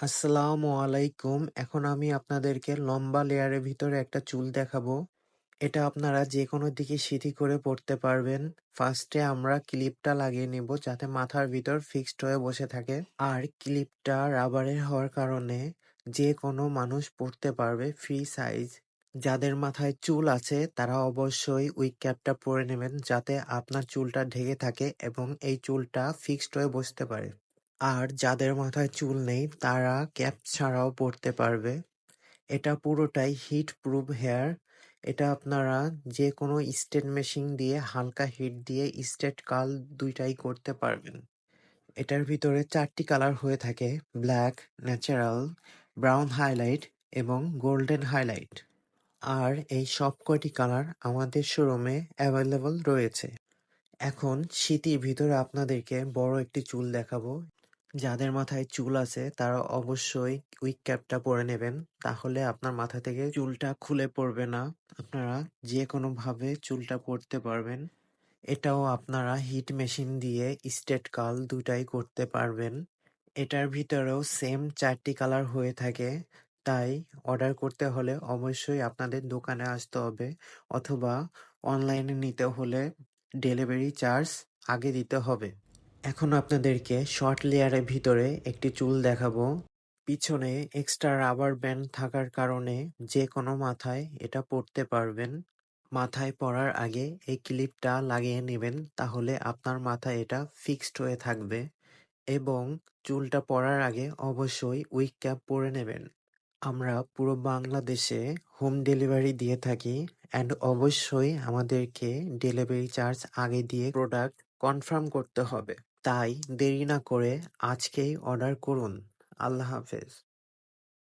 আসসালামু আলাইকুম। এখন আমি আপনাদেরকে লম্বা লেয়ারের ভিতরে একটা চুল দেখাবো। এটা আপনারা যে কোনো দিকে সিঁথি করে পড়তে পারবেন। ফার্স্টে আমরা ক্লিপটা লাগিয়ে নিব যাতে মাথার ভিতর ফিক্সড হয়ে বসে থাকে। আর ক্লিপটা রাবারের হওয়ার কারণে যে কোনো মানুষ পড়তে পারবে ফ্রি সাইজ। যাদের মাথায় চুল আছে, তারা অবশ্যই উইক ক্যাপটা পরে নেবেন যাতে আপনার চুলটা ঢেকে থাকে এবং এই চুলটা ফিক্সড হয়ে বসতে পারে। আর যাদের মাথায় চুল নেই তারা ক্যাপ ছাড়াও পড়তে পারবে। এটা পুরোটাই হিট প্রুফ হেয়ার। এটা আপনারা যে কোনো স্টেট মেশিন দিয়ে হালকা হিট দিয়ে স্টেট কাল দুইটাই করতে পারবেন। এটার ভিতরে চারটি কালার হয়ে থাকে ব্ল্যাক, ন্যাচারাল, ব্রাউন হাইলাইট এবং গোল্ডেন হাইলাইট। আর এই সব কয়টি কালার আমাদের শোরুমে অ্যাভেলেবল রয়েছে। এখন শীতের ভিতরে আপনাদেরকে বড় একটি চুল দেখাবো। যাদের মাথায় চুল আছে, তারা অবশ্যই উইক ক্যাপটা পরে নেবেন। তাহলে আপনার মাথা থেকে চুলটা খুলে পড়বে না। আপনারা যে কোনো ভাবে চুলটা পরতে পারবেন। এটাও আপনারা হিট মেশিন দিয়ে স্টেট কাল দুটাই করতে পারবেন। এটার ভিতরেও সেম চারটি কালার হয়ে থাকে। তাই অর্ডার করতে হলে অবশ্যই আপনাদের দোকানে আসতে হবে অথবা অনলাইনে নিতে হলে ডেলিভারি চার্জ আগে দিতে হবে। এখন আপনাদেরকে শর্ট লেয়ারের ভিতরে একটি চুল দেখাবো। পিছনে এক্সট্রা রাবার ব্যান্ড থাকার কারণে যে কোনো মাথায় এটা পরতে পারবেন। মাথায় পরার আগে এই ক্লিপটা লাগিয়ে নেবেন, তাহলে আপনার মাথায় এটা ফিক্সড হয়ে থাকবে এবং চুলটা পরার আগে অবশ্যই উইক ক্যাপ পরে নেবেন। আমরা পুরো বাংলাদেশে হোম ডেলিভারি দিয়ে থাকি অ্যান্ড অবশ্যই আমাদেরকে ডেলিভারি চার্জ আগে দিয়ে প্রোডাক্ট কনফার্ম করতে হবে। তাই দেরি না করে আজকেই অর্ডার করুন। আল্লাহ হাফেজ।